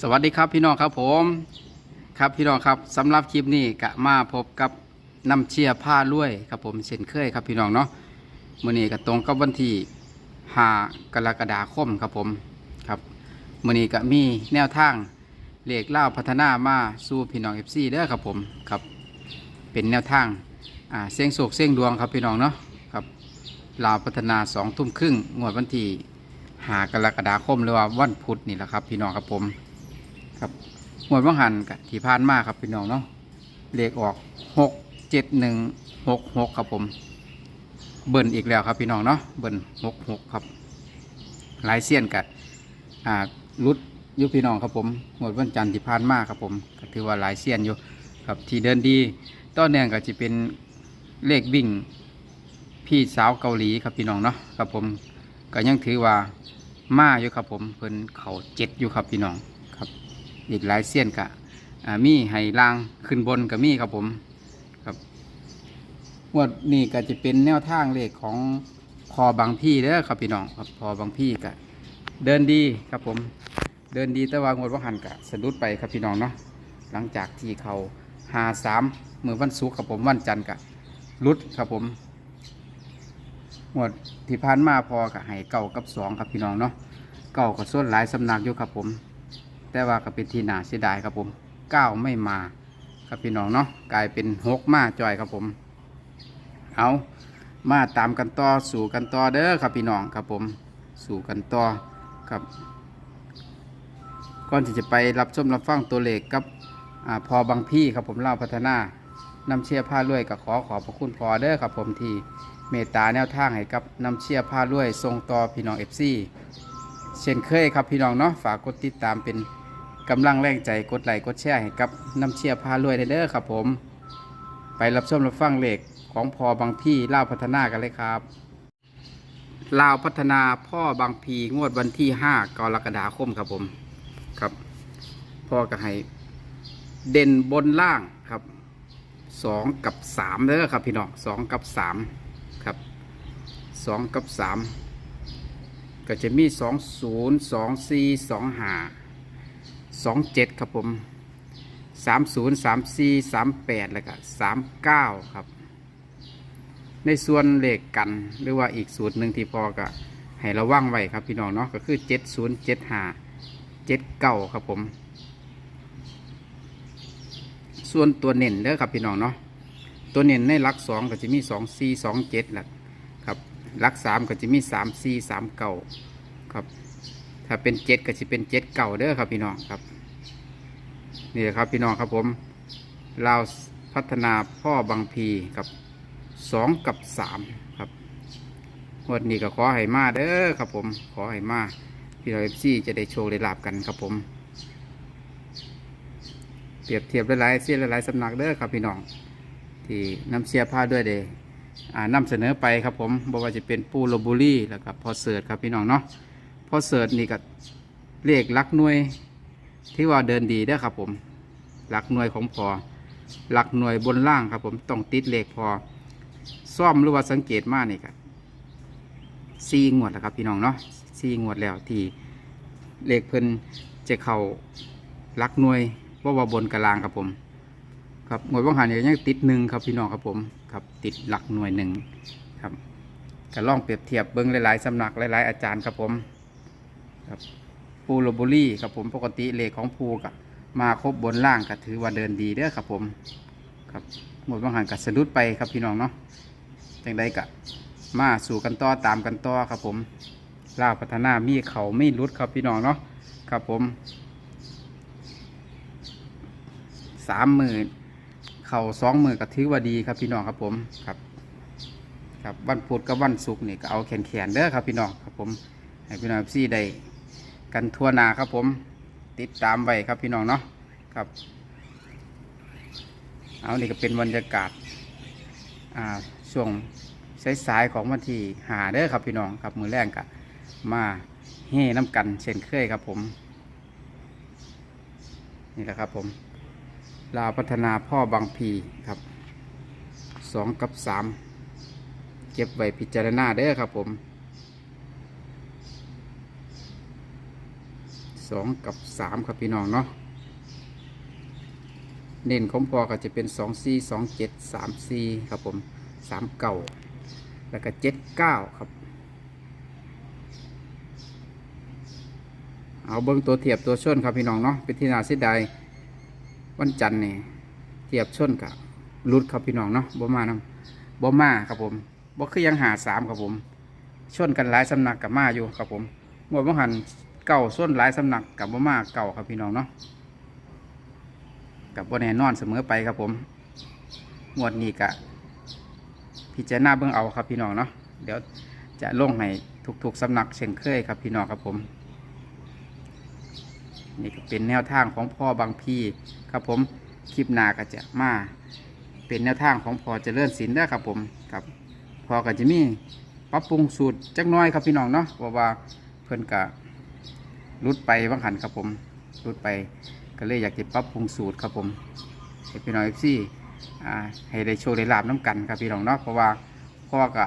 สวัสดีครับพี่น้องครับผมครับพี่น้องครับสำหรับคลิปนี้กะมาพบกับน้ำเชียร์ผ้าลวยครับผมเช่นเคยครับพี่น้องเนาะมื่อนี้ก็ตรงกับวันที่5กรกฎาคมครับผมครับมื่อนี้ก็มีแนวทางเลขเล่าพัฒนามาสู่พี่น้องเอฟซีเด้อครับผมครับเป็นแนวทางอ่าเสียงโศกเสียงดวงครับพี่น้องเนาะครับลาวพัฒนาสองทุ่มครึ่งงวดวันที่หากรกฎาคมหรือว่าวันพุธนี่แหละครับพี่น้องครับผม ครับหมวดว่างหันกับที่ผ่านมาครับพี่น้องเนาะเลขออกหกเจ็ดหนึ่งหกหกครับผม เบิ่นอีกแล้วครับพี่น้องเนาะเบิ่นหกหกครับ หลายเสี้ยนกับอ่ารุดยุพี่น้องครับผมหมวดวันจันทร์ที่ผ่านมาครับผมก็ถือว่าหลายเสี้ยนอยู่ครับที่เดินดีต้นเนื่องก็จะเป็นเลขวิ่งพี่สาวเกาหลีครับพี่น้องเนาะครับผมก็ยังถือว่ามาอยู่ครับผมเพิ่นเขาเจ็ดอยู่ครับพี่น้อง อีกหลายเสี้ยนกะมีไห้ลางขึ้นบนกับมีครับผมครับงวดนี้ก็จะเป็นแนวทางเลขของพอบางพี่เด้อครับพี่น้องครับพอบางพี่กะเดินดีครับผม เดินดีแต่ว่างวดว่าหันกะสะดุดไปครับพี่น้องเนาะหลังจากที่เขาหาสามมือวันศุกร์ครับผมวันจันทร์กะลุดครับผมงวดที่ผ่านมาพอกะให้เก่ากับสองครับพี่น้องเนาะเก่ากับส่วนหลายสำนักอยู่ครับผม แต่ว่าก็เป็นที่นาเสียดายครับผมเก้าไม่มาครับพี่น้องเนาะกลายเป็นหกมาจอยครับผม เอามาตามกันต่อสู่กันต่อเด้อครับพี่น้องครับผมสู่กันต่อครับก่อนที่จะไปรับชมรับฟังตัวเลขกับอาพอบางพี่ครับผมเล่าพัฒนานำเชียร์ผ้าลวยก็ขอขอบพระคุณพอเด้อครับผมที่เมตตาแนวทางให้กับนำเชียร์ผ้าลวยส่งต่อพี่น้องเอฟซีเช่นเคยครับพี่น้องเนาะฝากกดติดตามเป็น กำลังแรงใจกดไลค์กดแชร์ให้กับน้ำเชียร์พารวยเด้อครับผม ไปรับชมรับฟังเลขของพอบางพี่ล่าวพัฒนากันเลยครับลาวพัฒนาพ่อบางพีงวดวันที่5กรกฎาคมครับผมครับ พ่อก็ให้เด่นบนล่างครับสองกับสามเด้อครับพี่น้องสองกับสามครับสองกับสามก็จะมีสองศูนย์สองสี่สองห้า สองเจ็ดครับผมสามศูนย์สามสี่สามแปดแล้วก็สามเก้าครับ ในส่วนเลขกันหรือว่าอีกสูตรหนึ่งที่พอก็ให้ระวังไว้ครับพี่น้องเนาะก็คือเจ็ดศูนย์เจ็ดห้าเจ็ดเก้าครับผม ส่วนตัวเน่นเด้อครับพี่น้องเนาะตัวเน่นในหลักสองก็จะมีสองสี่สองเจ็ดแหละครับหลักสามก็จะมีสามสี่สามเก่าครับ ถ้าเป็นเจ็ดก็จะเป็นเจ็ดเก่าเด้อครับพี่น้องครับ นี่แหละครับพี่น้องครับผมเราวพัฒนาพ่อบางพีครับสองกับสามครับวันนี้ก็ขอให้มาเด้อครับผม ขอให้มาพี่น้องเอฟซีจะได้โชว์ได้ลาบกันครับผม เปรียบเทียบหลายๆเสี้ยหลายๆสำนักเด้อครับพี่น้อง ที่น้ำเชียร์ผ้าด้วยเด้อ่านำเสนอไปครับผมบอกว่าจะเป็นปูโรบุรีแล้วก็พอเสิร์ตครับพี่น้องเนาะ อเสิร์ตนี่ก็เลขลักหน่วย ที่ว่าเดินดีเด้ครับผมหลักหน่วยของพอหลักหน่วยบนล่างครับผมต้องติดเลขพอซ่อมหรือว่าสังเกตมากนี่ครับซีงวดแล้วครับพี่น้องเนาะซีงวดแล้วที่เลขเพิ่นจะเข้าลักหน่วยว่าว่าบนกลางครับผม ครับหน่วยว่างหันยังติดหนึ่งครับพี่น้องครับผมครับติดหลักหน่วยหนึ่งครับก็ลองเปรียบเทียบเบิ้งหลายๆสำนักหลาย ๆ อาจารย์ครับผม ครับปูโรบุรี่ครับผมปกติเลขของภูกับมาครบบนล่างก็ถือว่าเดินดีเด้อครับผมครับหมดว่างหันกับสะดุดไปครับพี่น้องเนาะจังใดกะมาสู่กันต่อตามกันต่อครับผมล่าวพัฒนามีเขาไม่รุดครับพี่น้องเนาะครับผมสามหมื่นเข่าสองหมือก็ถือว่าดีครับพี่น้องครับผมครับ ครับวันพุธกับวันศุกร์นี่ก็เอาแขนแขนๆเด้อครับพี่น้องครับผมให้พี่น้องซี่ได้ กันทั่วนาครับผม ติดตามไว้ครับพี่น้องเนาะครับ เอานี่ก็เป็นบรรยากาศอ่าช่วงสายๆของวันที่หาเด้อครับพี่น้องครับมือแรกกะมาเฮ่น้ำกันเช่นเคยครับผม นี่แหละครับผม ลาวพัฒนาพ่อบางพีครับสองกับสามเก็บไว้พิจารณาเด้อครับผม สองกับสามครับพี่น้องเนาะเน้นของพอก็จะเป็นสองสี่สองเจ็ดสามสี่ครับผมสามเก้าแล้วก็เจ็ดเก้าครับ เอาเบิ้งตัวเทียบตัวชนครับพี่น้องเนาะเป็นที่น่าเสียดายวันจันทร์นี่เทียบชนกับรุดครับพี่น้องเนาะบ่มานำบ่มาครับผมบ่คือยังหาสามครับผม ชนกันหลายสำนักกับมาอยู่ครับผมงวดบ่หัน เก่าส้นหลายสำนักกับบ่มาเก่าครับพี่น้องเนาะกับบ่แน่นอนเสมอไปครับผมงวดนี้กะพิจารณาเบิ่งเอาครับพี่น้องเนาะเดี๋ยวจะลงให้ทุกๆสำนักเช่นเคยครับพี่น้องครับผมนี่ก็เป็นแนวทางของพ่อบางพี่ครับผมคลิปหน้าก็จะมาเป็นแนวทางของพ่อเจริญศิลป์นะครับผมครับพ่อก็จะมีปรับปรุงสูตรจักน้อยครับพี่น้องเนาะเพราะว่าเพิ่นกะ รุดไปว่างหันครับผมรุดไปก็เลยอยากจะปรับปรุงสูตรครับผมให้พี่น้องเอฟซีอ่าให้ได้โชว์ได้ลาบน้ำกันครับพี่น้องเนาะเพราะว่าพ่อก็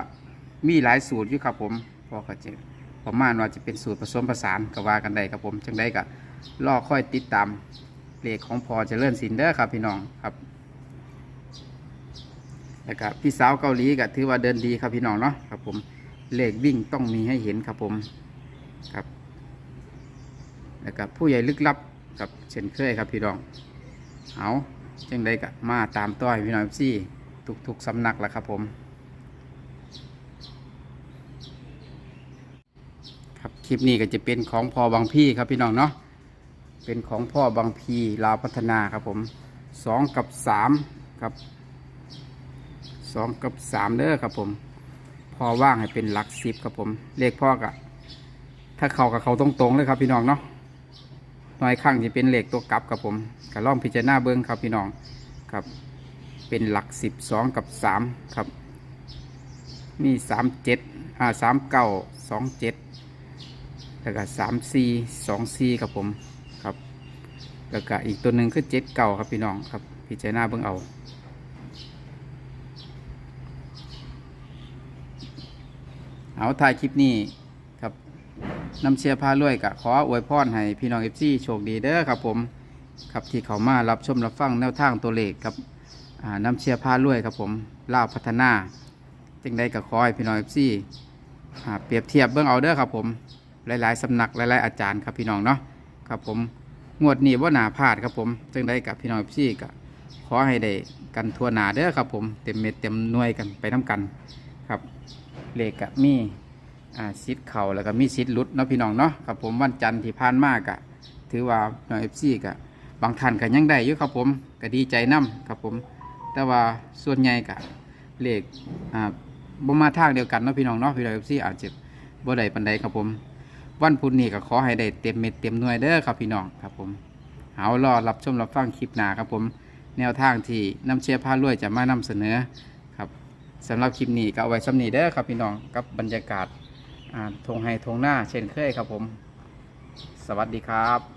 มีหลายสูตรอยู่ครับผมพ่อก็จะประมาณว่าจะเป็นสูตรผสมผสานก็ว่ากันได้ครับผมจังได้ก็รอค่อยติดตามเลขของพอจะเลื่อนสินเด้อครับพี่น้องครับแล้วก็พี่สาวเกาหลีก็ถือว่าเดินดีครับพี่น้องเนาะครับผมเลขวิ่งต้องมีให้เห็นครับผมครับ แล้วก็ผู้ใหญ่ลึกลับกับเช่นเคยครับพี่น้องเอาจังใดก็มาตามต้อยพี่น้องซี่ทุกๆสำนักแล้วครับผมครับคลิปนี้ก็จะเป็นของพ่อบางพี่ครับพี่น้องเนาะเป็นของพ่อบางพีลาวพัฒนาครับผมสองกับสามครับสองกับสามเด้อครับผมพ่อว่างให้เป็นหลักสิบครับผมเลขพ่อกะถ้าเขากับเขาตรงๆเลยครับพี่น้องเนาะ น้อยข้างจะเป็นเหลขตัวกลับครับผมกะล่องพิจารณาเบิ้งครับพี่น้องครับ เป็นหลักสิบสองกับสามครับมีสามเจ็ดอ่าสามเก้าสองเจ็ดแล้วก็สามสี่สองสี่ครับผมครับแล้วก็อีกตัวหนึ่งคือเจ็ดเก่าครับพี่น้องครับพิจารณาเบิ่งเอาเอาถ่ายคลิปนี้ นำเชียร์พาลุยกะขออวยพรให้พี่น้องเอฟซีโชคดีเด้อครับผมครับที่เขามารับชมรับฟังแนวทางตัวเลขครับอ่านำเชียร์พาลุยครับผมล่าวพัฒนาจึงได้กับขอให้พี่น้องเอฟซีเปรียบเทียบเบื้องเอาเด้อครับผมหลายๆสำนักหลายๆอาจารย์ครับพี่น้องเนาะครับผมงวดนี้ว่าหนาพลาดครับผมจึงได้กับพี่น้องพี่ก็ขอให้ได้กันทั่วหนาเด้อครับผมเต็มเม็ดเต็มหน่วยกันไปน้กันครับเลขกับมี่ ซิดเข่าแล้วก็มีซิดลุดเนาะพี่น้องเนาะครับผมวันจันทร์ที่ผ่านมากะถือว่าน้องเอฟซีกะบางท่านก็ยังได้อยู่ครับผมก็ดีใจนํครับผม แต่ว่าส่วนใหญ่กะเลขอ่าบ่มาทางเดียวกันเนาะพี่น้องเนาะพี่น้องเอฟซีอาจจะบ่ได้ปันใดครับผม วันพุธนี้ก็ขอให้ได้เต็มเม็ดเต็มหน่วยเด้อครับพี่น้องครับผมเอารอรับชมรับฟังคลิปหน้าครับผม แนวทางที่น้ำเชียร์ผ้ารวยจะมานำเสนอครับสำหรับคลิปนี้ก็เอาไว้สำนีเด้อครับพี่น้องกับบรรยากาศ ทงไฮทงหน้าเช่นเคยครับผม สวัสดีครับ